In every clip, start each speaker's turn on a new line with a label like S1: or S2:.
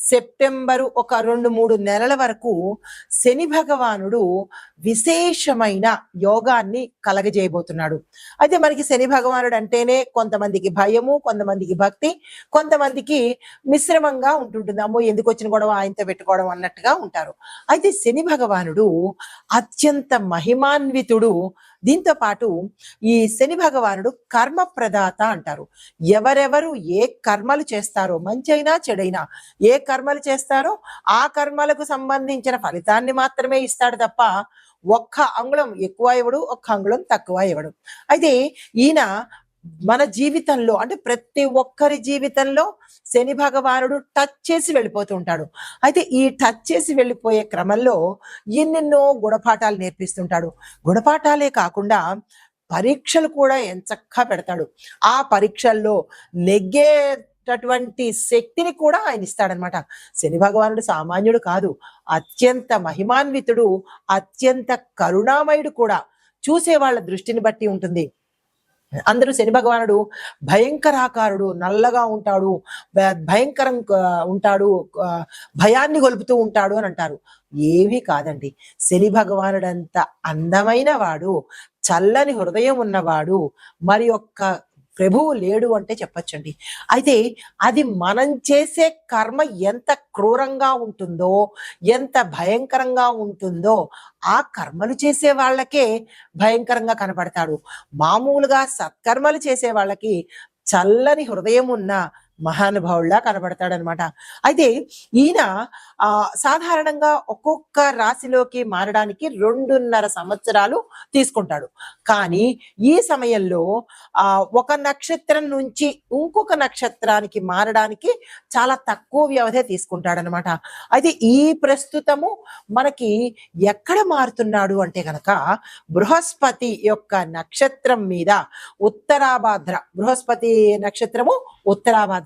S1: September ఒక రెండు మూడు నెలల వరకు శని భగవానుడు విశేషమైన యోగాన్ని కలగజేయబోతున్నాడు. అయితే మనకి శని భగవానుడు అంటేనే కొంతమందికి భయము కొంతమందికి భక్తి కొంతమందికి మిశ్రమంగా ఉంటుంటుంది. అమ్మో ఎందుకు వచ్చిన గొడవ? ఆయనతో పెట్టుకోవడం అన్నట్టుగా ఉంటారు. అయితే శని భగవానుడు అత్యంత మహిమాన్వితుడు దీంతో పాటు ఈ శని భగవానుడు కర్మ ప్రదాత అంటారు. ఎవరెవరు ఏ కర్మలు చేస్తారో మంచైనా చెడైనా ఏ కర్మలు చేస్తారో ఆ కర్మలకు సంబంధించిన ఫలితాన్ని మాత్రమే ఇస్తాడు తప్ప ఒక్క అంగుళం ఎక్కువ ఇవ్వడు ఒక్క అంగుళం తక్కువ ఇవ్వడు. అయితే ఈయన మన జీవితంలో అంటే ప్రతి ఒక్కరి జీవితంలో శని భగవానుడు టచ్ చేసి వెళ్ళిపోతూ ఉంటాడు. అయితే ఈ టచ్ చేసి వెళ్ళిపోయే క్రమంలో ఎన్నెన్నో గుణపాఠాలు నేర్పిస్తుంటాడు. గుణపాఠాలే కాకుండా పరీక్షలు కూడా ఎంచక్కా పెడతాడు. ఆ పరీక్షల్లో నెగ్గేటటువంటి శక్తిని కూడా ఆయన ఇస్తాడనమాట శని భగవానుడు సామాన్యుడు కాదు అత్యంత మహిమాన్వితుడు అత్యంత కరుణామయుడు కూడా. చూసే వాళ్ళ దృష్టిని బట్టి ఉంటుంది. అందరూ శని భగవానుడు భయంకరాకారుడు నల్లగా ఉంటాడు భ- భయంకరం ఉంటాడు భయాన్ని గొలుపుతూ ఉంటాడు అని అంటారు. ఏమీ కాదండి. శని భగవానుడంత అందమైన వాడు చల్లని హృదయం ఉన్నవాడు మరి ఒక్క ప్రభువు లేడు అంటే చెప్పచ్చండి. అయితే అది మనం చేసే కర్మ ఎంత క్రూరంగా ఉంటుందో ఎంత భయంకరంగా ఉంటుందో ఆ కర్మలు చేసే వాళ్ళకే భయంకరంగా కనపడతాడు. మామూలుగా సత్కర్మలు చేసే వాళ్ళకి చల్లని హృదయం ఉన్న మహానుభావుల్లా కనబడతాడనమాట. అయితే ఈయన ఆ సాధారణంగా ఒక్కొక్క రాశిలోకి మారడానికి రెండున్నర సంవత్సరాలు తీసుకుంటాడు. కానీ ఈ సమయంలో ఆ ఒక నక్షత్రం నుంచి ఇంకొక నక్షత్రానికి మారడానికి చాలా తక్కువ వ్యవధి తీసుకుంటాడనమాట. అయితే ఈ ప్రస్తుతము మనకి ఎక్కడ మారుతున్నాడు అంటే గనక బృహస్పతి యొక్క నక్షత్రం మీద ఉత్తరాభాద్ర బృహస్పతి నక్షత్రము ఉత్తరాభాద్ర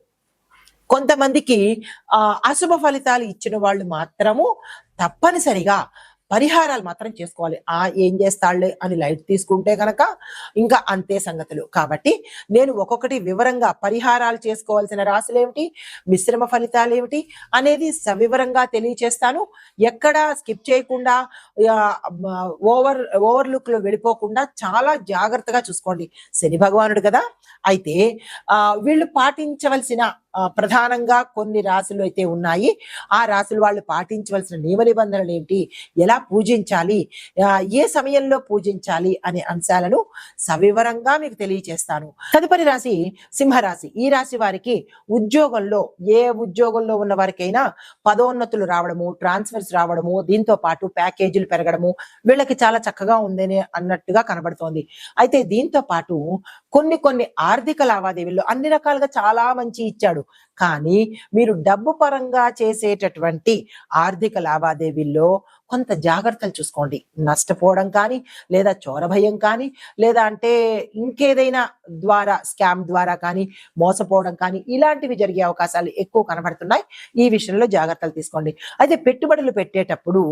S1: కొంతమందికి ఆ అశుభ ఫలితాలు ఇచ్చిన వాళ్ళు మాత్రము తప్పనిసరిగా పరిహారాలు మాత్రం చేసుకోవాలి. ఆ ఏం చేస్తాడులే అని లైట్ తీసుకుంటే కనుక ఇంకా అంతే సంగతులు. కాబట్టి నేను ఒక్కొక్కటి వివరంగా పరిహారాలు చేసుకోవాల్సిన రాశులు ఏమిటి మిశ్రమ ఫలితాలు ఏమిటి అనేది సవివరంగా తెలియచేస్తాను. ఎక్కడ స్కిప్ చేయకుండా ఓవర్ ఓవర్లుక్లో వెళ్ళిపోకుండా చాలా జాగ్రత్తగా చూసుకోండి. శని భగవానుడు కదా. అయితే వీళ్ళు పాటించవలసిన ప్రధానంగా కొన్ని రాశులు అయితే ఉన్నాయి. ఆ రాశులు వాళ్ళు పాటించవలసిన నియమ నిబంధనలు ఏమిటి ఎలా పూజించాలి? ఏ సమయంలో పూజించాలి అనే అంశాలను సవివరంగా మీకు తెలియచేస్తాను. తదుపరి రాశి సింహరాశి. ఈ రాశి వారికి ఉద్యోగంలో ఏ ఉద్యోగంలో ఉన్న వారికైనా పదోన్నతులు రావడము ట్రాన్స్ఫర్స్ రావడము దీంతో పాటు ప్యాకేజీలు పెరగడము వీళ్ళకి చాలా చక్కగా ఉందని అన్నట్టుగా కనబడుతోంది. అయితే దీంతో పాటు కొన్ని కొన్ని ఆర్థిక లావాదేవీల్లో అన్ని రకాలుగా చాలా మంచి ఇచ్చాడు. claro. కానీ మీరు డబ్బు పరంగా చేసేటటువంటి ఆర్థిక లావాదేవీల్లో కొంత జాగ్రత్తలు చూసుకోండి. నష్టపోవడం కానీ లేదా చోర భయం కానీ లేదా అంటే ఇంకేదైనా ద్వారా స్కామ్ ద్వారా కానీ మోసపోవడం కానీ ఇలాంటివి జరిగే అవకాశాలు ఎక్కువ కనబడుతున్నాయి. ఈ విషయంలో జాగ్రత్తలు తీసుకోండి. అయితే పెట్టుబడులు పెట్టేటప్పుడు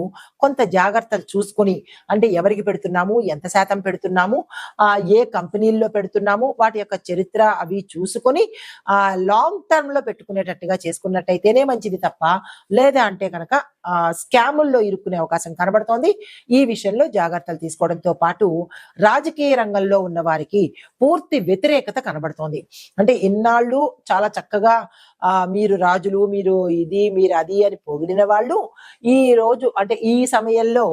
S1: కొంత జాగ్రత్తలు చూసుకొని అంటే ఎవరికి పెడుతున్నాము ఎంత శాతం పెడుతున్నాము ఆ ఏ కంపెనీల్లో పెడుతున్నాము వాటి యొక్క చరిత్ర అవి చూసుకొని ఆ లాంగ్ టర్మ్లో పెట్టుకునేటట్టుగా చేసుకున్నట్టయితేనే మంచిది తప్ప లేదా అంటే కనుక ఆ స్కాముల్లో ఇరుక్కునే అవకాశం కనబడుతోంది. ఈ విషయంలో జాగ్రత్తలు తీసుకోవడంతో పాటు రాజకీయ రంగంలో ఉన్న వారికి పూర్తి వ్యతిరేకత కనబడుతోంది. అంటే ఇన్నాళ్ళు చాలా చక్కగా మీరు రాజులు మీరు ఇది మీరు అది అని పొగిడిన వాళ్ళు ఈ రోజు అంటే ఈ సమయంలో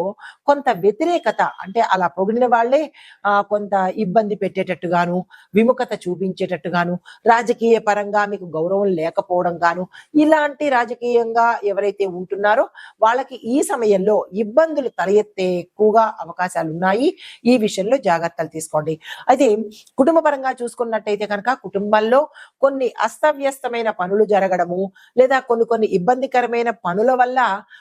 S1: కొంత వ్యతిరేకత అంటే అలా పొగిడిన వాళ్ళే ఆ కొంత ఇబ్బంది పెట్టేటట్టుగాను విముఖత చూపించేటట్టుగాను రాజకీయ పరంగా మీకు గౌరవం లేకపోవడం గాను ఇలాంటి రాజకీయంగా ఎవరైతే ఉంటున్నారో వాళ్ళకి ఈ సమయంలో ఇబ్బందులు తలెత్తే ఎక్కువగా అవకాశాలు ఉన్నాయి ఈ విషయంలో జాగ్రత్తలు తీసుకోండి. అయితే కుటుంబ పరంగా చూసుకున్నట్టయితే కనుక కుటుంబంలో కొన్ని అస్తవ్యస్తమైన పనులు జరగడము లేదా కొన్ని కొన్ని ఇబ్బందికరమైన పనుల వల్ల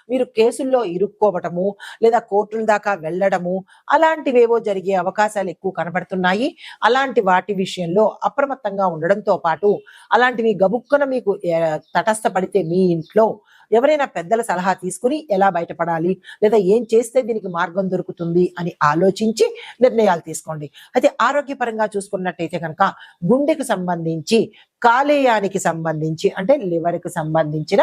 S1: మీరు కేసుల్లో ఇరుక్కోవటము లేదా కోర్టుల దాకా వెళ్ళడము అలాంటివేవో జరిగే అవకాశాలు ఎక్కువ కనబడుతున్నాయి. అలాంటి వాటి విషయంలో అప్రమత్తంగా ఉండడంతో పాటు అలాంటివి గబుక్కున మీకు తటస్థపడితే మీ ఇంట్లో ఎవరైనా పెద్దల సలహా తీసుకుని ఎలా బయటపడాలి లేదా ఏం చేస్తే దీనికి మార్గం దొరుకుతుంది అని ఆలోచించి నిర్ణయాలు తీసుకోండి. అయితే ఆరోగ్యపరంగా చూసుకున్నట్టయితే కనుక గుండెకు సంబంధించి కాలేయానికి సంబంధించి అంటే liver సంబంధించిన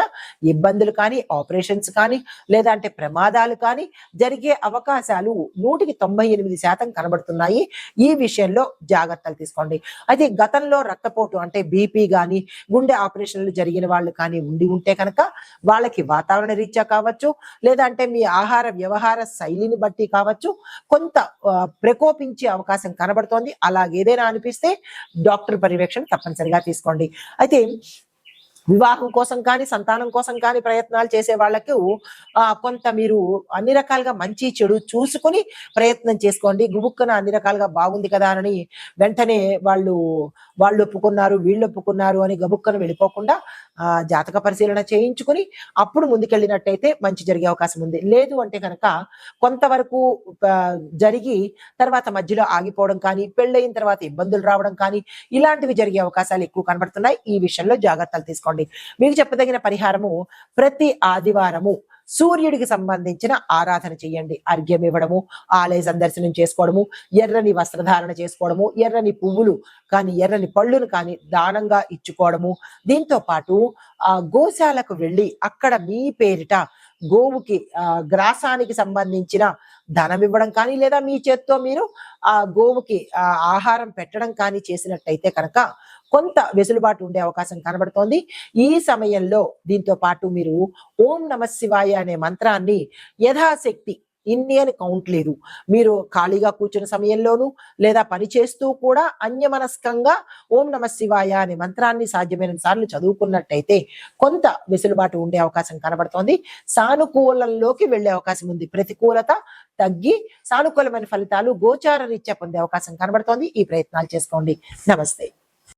S1: ఇబ్బందులు కానీ ఆపరేషన్స్ కానీ లేదంటే ప్రమాదాలు కానీ జరిగే అవకాశాలు నూటికి తొంభై ఎనిమిది శాతం కనబడుతున్నాయి. ఈ విషయంలో జాగ్రత్తలు తీసుకోండి. అయితే గతంలో రక్తపోటు అంటే బీపీ కానీ గుండె ఆపరేషన్లు జరిగిన వాళ్ళు కానీ ఉండి ఉంటే కనుక వాళ్ళకి వాతావరణ రీత్యా కావచ్చు లేదంటే మీ ఆహార వ్యవహార శైలిని బట్టి కావచ్చు కొంత ప్రకోపించే అవకాశం కనబడుతోంది. అలాగేదైనా అనిపిస్తే డాక్టర్ పర్యవేక్షణ తప్పనిసరిగా తీసుకోండి. అయితే వివాహం కోసం కానీ సంతానం కోసం కానీ ప్రయత్నాలు చేసే వాళ్ళకు కొంత మీరు అన్ని రకాలుగా మంచి చెడు చూసుకొని ప్రయత్నం చేసుకోండి. గుబుక్కన అన్ని రకాలుగా బాగుంది కదా అని వెంటనే వాళ్ళు వాళ్ళు ఒప్పుకున్నారు వీళ్ళు ఒప్పుకున్నారు అని గబుక్కను వెళ్ళిపోకుండా ఆ జాతక పరిశీలన చేయించుకుని అప్పుడు ముందుకెళ్ళినట్టయితే మంచి జరిగే అవకాశం ఉంది. లేదు అంటే కనుక కొంతవరకు జరిగి తర్వాత మధ్యలో ఆగిపోవడం కానీ పెళ్ళయిన తర్వాత ఇబ్బందులు రావడం కానీ ఇలాంటివి జరిగే అవకాశాలు ఎక్కువ కనబడుతున్నాయి. ఈ విషయంలో జాగ్రత్తలు తీసుకోండి. మీకు చెప్పదగిన పరిహారము ప్రతి ఆదివారము సూర్యుడికి సంబంధించిన ఆరాధన చేయండి. అర్ఘ్యం ఇవ్వడము ఆలయ సందర్శనం చేసుకోవడము ఎర్రని వస్త్రధారణ చేసుకోవడము ఎర్రని పువ్వులు కానీ ఎర్రని పళ్ళును కానీ దానంగా ఇచ్చుకోవడము. దీంతో పాటు ఆ గోశాలకు వెళ్ళి అక్కడ మీ పేరిట గోవుకి ఆ గ్రాసానికి సంబంధించిన ధనం ఇవ్వడం కానీ లేదా మీ చేత్తో మీరు ఆ గోవుకి ఆహారం పెట్టడం కానీ చేసినట్టయితే కనుక కొంత వెసులుబాటు ఉండే అవకాశం కనబడుతోంది. ఈ సమయంలో దీంతో పాటు మీరు ఓం నమ శివాయ అనే మంత్రాన్ని యథాశక్తి ఇన్ని అని కౌంట్ లేదు. మీరు ఖాళీగా కూర్చున్న సమయంలోనూ లేదా పని చేస్తూ కూడా అన్యమనస్కంగా ఓం నమ శివాయ అనే మంత్రాన్ని సాధ్యమైన సార్లు చదువుకున్నట్టయితే కొంత వెసులుబాటు ఉండే అవకాశం కనబడుతోంది. సానుకూలంలోకి వెళ్ళే అవకాశం ఉంది. ప్రతికూలత తగ్గి సానుకూలమైన ఫలితాలు గోచార రీత్యా పొందే అవకాశం కనబడుతోంది. ఈ ప్రయత్నాలు చేసుకోండి. నమస్తే.